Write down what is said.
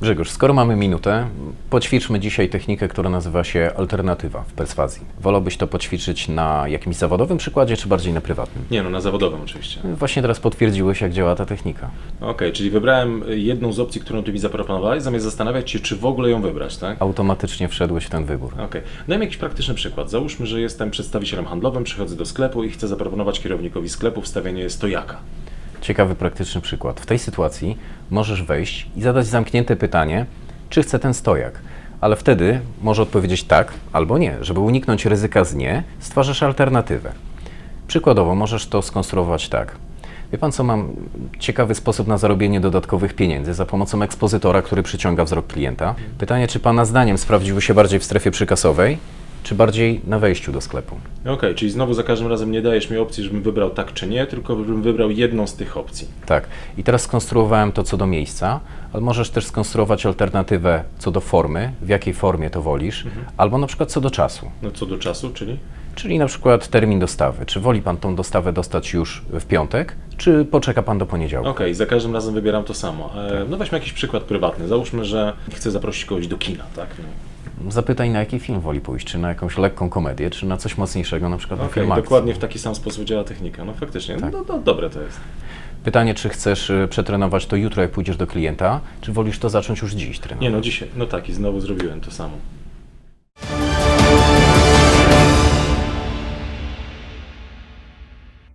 Grzegorz, skoro mamy minutę, poćwiczmy dzisiaj technikę, która nazywa się alternatywa w perswazji. Wolałbyś to poćwiczyć na jakimś zawodowym przykładzie, czy bardziej na prywatnym? Nie no, na zawodowym oczywiście. Właśnie teraz potwierdziłeś, jak działa ta technika. Okej, czyli wybrałem jedną z opcji, którą ty mi zaproponowałeś, zamiast zastanawiać się, czy w ogóle ją wybrać, tak? Automatycznie wszedłeś w ten wybór. Okej. Dajmy jakiś praktyczny przykład. Załóżmy, że jestem przedstawicielem handlowym, przychodzę do sklepu i chcę zaproponować kierownikowi sklepu wstawienie stojaka. Ciekawy praktyczny przykład. W tej sytuacji możesz wejść i zadać zamknięte pytanie, czy chce ten stojak. Ale wtedy może odpowiedzieć tak albo nie. Żeby uniknąć ryzyka z nie, stwarzasz alternatywę. Przykładowo możesz to skonstruować tak. Wie pan co, mam ciekawy sposób na zarobienie dodatkowych pieniędzy za pomocą ekspozytora, który przyciąga wzrok klienta. Pytanie, czy pana zdaniem sprawdziły się bardziej w strefie przykasowej, czy bardziej na wejściu do sklepu? Okej, czyli znowu za każdym razem nie dajesz mi opcji, żebym wybrał tak czy nie, tylko żebym wybrał jedną z tych opcji. Tak. I teraz skonstruowałem to co do miejsca, ale możesz też skonstruować alternatywę co do formy, w jakiej formie to wolisz, albo na przykład co do czasu. No co do czasu, czyli? Czyli na przykład termin dostawy. Czy woli Pan tą dostawę dostać już w piątek, czy poczeka Pan do poniedziałku? Okej, za każdym razem wybieram to samo. E, no weźmy jakiś przykład prywatny. Załóżmy, że chcę zaprosić kogoś do kina, tak? No. Zapytaj, na jaki film woli pójść, czy na jakąś lekką komedię, czy na coś mocniejszego, na przykład na Okej, film akcji. dokładnie w taki sam sposób działa technika. No faktycznie, no, no dobre to jest. Pytanie, czy chcesz y, przetrenować to jutro, jak pójdziesz do klienta, czy wolisz to zacząć już dziś trenować? Nie no, dzisiaj, no tak i znowu zrobiłem to samo.